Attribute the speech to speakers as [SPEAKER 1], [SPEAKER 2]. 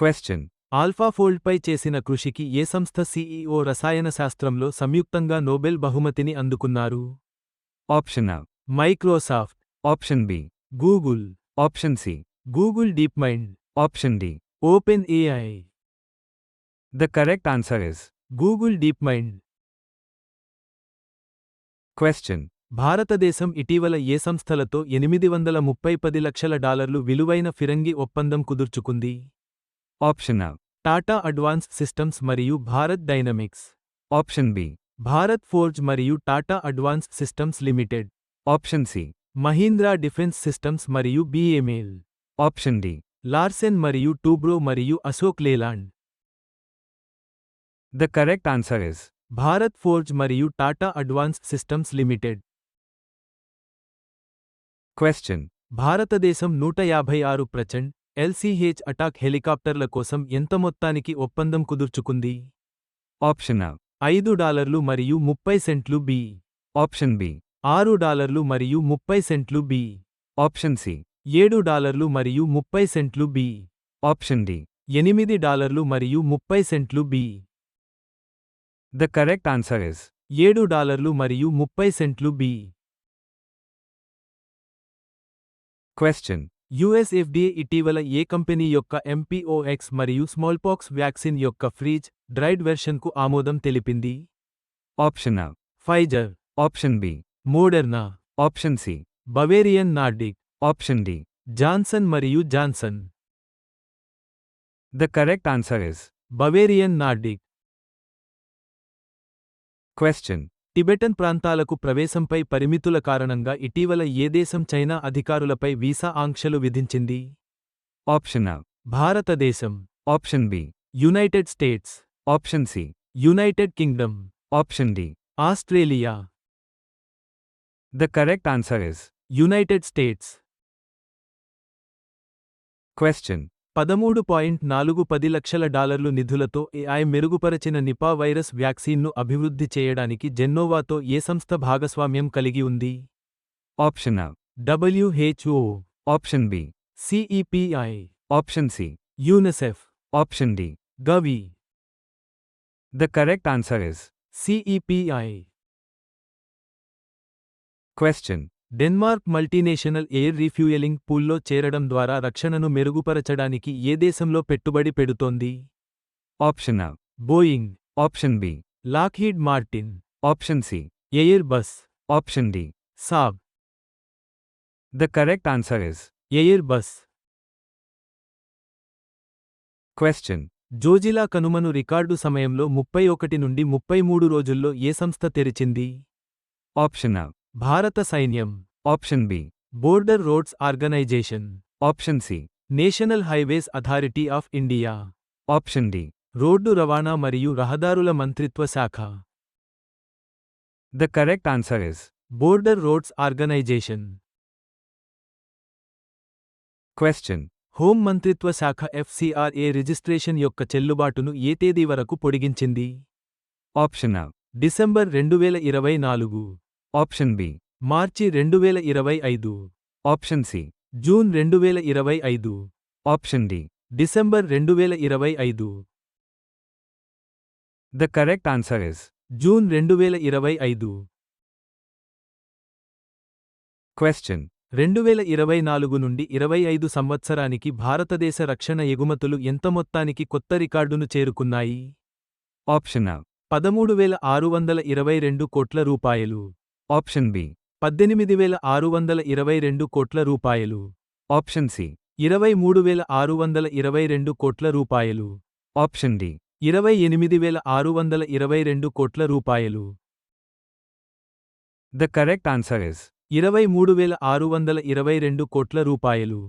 [SPEAKER 1] Question.
[SPEAKER 2] ఆల్ఫాఫోల్డ్పై చేసిన కృషికి ఏ సంస్థ సీఈఓ రసాయన శాస్త్రంలో సంయుక్తంగా నోబెల్ బహుమతిని అందుకున్నారు
[SPEAKER 1] Option A.
[SPEAKER 2] Microsoft
[SPEAKER 1] Option B.
[SPEAKER 2] Google
[SPEAKER 1] Option C.
[SPEAKER 2] Google DeepMind
[SPEAKER 1] Option D.
[SPEAKER 2] OpenAI
[SPEAKER 1] The correct answer is
[SPEAKER 2] Google DeepMind
[SPEAKER 1] Question.
[SPEAKER 2] భారతదేశం ఇటీవల ఏ సంస్థలతో ఎనిమిది వందల ముప్పై పది లక్షల డాలర్లు విలువైన ఫిరంగి ఒప్పందం కుదుర్చుకుంది
[SPEAKER 1] A.
[SPEAKER 2] టాటా అడ్వాన్స్ సిస్టమ్స్ మరియు Bharat Dynamics
[SPEAKER 1] Option B.
[SPEAKER 2] Bharat Forge మరియు Tata Advance Systems Limited
[SPEAKER 1] Option C.
[SPEAKER 2] Mahindra Defence Systems మరియు బిఏమెల్
[SPEAKER 1] Option D.
[SPEAKER 2] లార్సెన్ మరియు టూబ్రో మరియు Ashok Leyland
[SPEAKER 1] The correct answer is
[SPEAKER 2] Bharat Forge మరియు Tata Advance Systems Limited
[SPEAKER 1] Question.
[SPEAKER 2] భారతదేశం నూట యాభై ఆరు Prachand LCH attack హెలికాప్టర్ల కోసం ఎంత మొత్తానికి ఒప్పందం కుదుర్చుకుంది
[SPEAKER 1] A.
[SPEAKER 2] ఐదు డాలర్లు మరియు ముప్పై సెంట్లు బి
[SPEAKER 1] Option B.
[SPEAKER 2] ఆరు డాలర్లు మరియు ముప్పై సెంట్లు బి
[SPEAKER 1] Option C.
[SPEAKER 2] ఏడు డాలర్లు మరియు ముప్పై సెంట్లు బి
[SPEAKER 1] Option D.
[SPEAKER 2] ఎనిమిది డాలర్లు మరియు ముప్పై సెంట్లు B
[SPEAKER 1] The correct answer is
[SPEAKER 2] ఏడు డాలర్లు మరియు ముప్పై సెంట్లు బి
[SPEAKER 1] Question.
[SPEAKER 2] యుఎస్ఎఫ్డిఏ ఇటీవల ఏ కంపెనీ యొక్క ఎంపీఓఎక్స్ మరియు స్మాల్పాక్స్ వ్యాక్సిన్ యొక్క ఫ్రీజ్ డ్రైడ్ వెర్షన్కు ఆమోదం తెలిపింది
[SPEAKER 1] A.
[SPEAKER 2] Pfizer
[SPEAKER 1] Option B.
[SPEAKER 2] Moderna
[SPEAKER 1] Option C.
[SPEAKER 2] Bavarian Nordic
[SPEAKER 1] Option D.
[SPEAKER 2] Johnson మరియు Johnson
[SPEAKER 1] The correct answer is
[SPEAKER 2] Bavarian Nordic
[SPEAKER 1] Question.
[SPEAKER 2] Tibetan ప్రాంతాలకు ప్రవేశంపై పరిమితుల కారణంగా ఇటీవల ఏ దేశం చైనా అధికారులపై వీసా ఆంక్షలు విధించింది
[SPEAKER 1] Option A.
[SPEAKER 2] భారతదేశం
[SPEAKER 1] Option B.
[SPEAKER 2] United States
[SPEAKER 1] Option C.
[SPEAKER 2] United Kingdom
[SPEAKER 1] Option D.
[SPEAKER 2] Australia
[SPEAKER 1] The correct answer is
[SPEAKER 2] United States
[SPEAKER 1] Question.
[SPEAKER 2] పదమూడు పాయింట్ నాలుగు పది లక్షల డాలర్లు నిధులతో ఏఐ మెరుగుపరచిన నిపా వైరస్ వ్యాక్సిన్ను అభివృద్ధి చేయడానికి జెన్నోవాతో ఏ సంస్థ భాగస్వామ్యం కలిగి ఉంది
[SPEAKER 1] A.
[SPEAKER 2] WHO
[SPEAKER 1] Option B.
[SPEAKER 2] CEPI
[SPEAKER 1] Option C.
[SPEAKER 2] UNICEF
[SPEAKER 1] Option D.
[SPEAKER 2] Gavi
[SPEAKER 1] The correct answer is
[SPEAKER 2] CEPI
[SPEAKER 1] Question.
[SPEAKER 2] Denmark multinational air refuelling పూల్లో చేరడం ద్వారా రక్షణను మెరుగుపరచడానికి ఏ దేశంలో పెట్టుబడి పెడుతోంది
[SPEAKER 1] Option A.
[SPEAKER 2] Boeing
[SPEAKER 1] Option B.
[SPEAKER 2] Lockheed Martin
[SPEAKER 1] Option C.
[SPEAKER 2] Airbus
[SPEAKER 1] Option D.
[SPEAKER 2] Saab
[SPEAKER 1] The correct answer is
[SPEAKER 2] Airbus
[SPEAKER 1] Question.
[SPEAKER 2] Zojila కనుమను record సమయంలో ముప్పై ఒకటి నుండి ముప్పై మూడు రోజుల్లో ఏ సంస్థ తెరిచింది
[SPEAKER 1] Option A.
[SPEAKER 2] భారత సైన్యం.
[SPEAKER 1] Option B.
[SPEAKER 2] Border roads organisation.
[SPEAKER 1] Option C.
[SPEAKER 2] National highways authority of India.
[SPEAKER 1] Option D.
[SPEAKER 2] Road రవాణా మరియు రహదారుల మంత్రిత్వ శాఖ.
[SPEAKER 1] The correct answer is
[SPEAKER 2] border roads organisation.
[SPEAKER 1] Question.
[SPEAKER 2] Home మంత్రిత్వ శాఖ ఎఫ్సిఆర్ఏ రిజిస్ట్రేషన్ యొక్క చెల్లుబాటును ఏ తేదీ వరకు పొడిగించింది?
[SPEAKER 1] ఆప్షన్ డిసెంబర్
[SPEAKER 2] డిసెంబర్ రెండువేల ఇరవై నాలుగు.
[SPEAKER 1] Option B.
[SPEAKER 2] మార్చి రెండువేల ఇరవై ఐదు
[SPEAKER 1] Option C.
[SPEAKER 2] జూన్ రెండువేల ఇరవై ఐదు
[SPEAKER 1] Option D.
[SPEAKER 2] డిసెంబర్ రెండువేల ఇరవై ఐదు
[SPEAKER 1] The correct answer is
[SPEAKER 2] June రెండువేల ఇరవై ఐదు
[SPEAKER 1] Question.
[SPEAKER 2] రెండువేల ఇరవై నాలుగు నుండి ఇరవై ఐదు సంవత్సరానికి భారతదేశ రక్షణ ఎగుమతులు ఎంత మొత్తానికి కొత్త రికార్డును చేరుకున్నాయి
[SPEAKER 1] A.
[SPEAKER 2] పదమూడు వేల ఆరు వందల ఇరవై రెండు కోట్ల రూపాయలు
[SPEAKER 1] Option B.
[SPEAKER 2] పద్దెనిమిది వేల ఆరు వందల ఇరవై రెండు కోట్ల రూపాయలు
[SPEAKER 1] Option C.
[SPEAKER 2] ఇరవై మూడు వేల ఆరు వందల ఇరవై రెండు కోట్ల రూపాయలు
[SPEAKER 1] Option D.
[SPEAKER 2] ఇరవై ఎనిమిది వేల ఆరు వందల ఇరవై రెండు కోట్ల రూపాయలు
[SPEAKER 1] The correct answer is
[SPEAKER 2] ఇరవై మూడు వేల ఆరు వందల ఇరవై రెండు కోట్ల రూపాయలు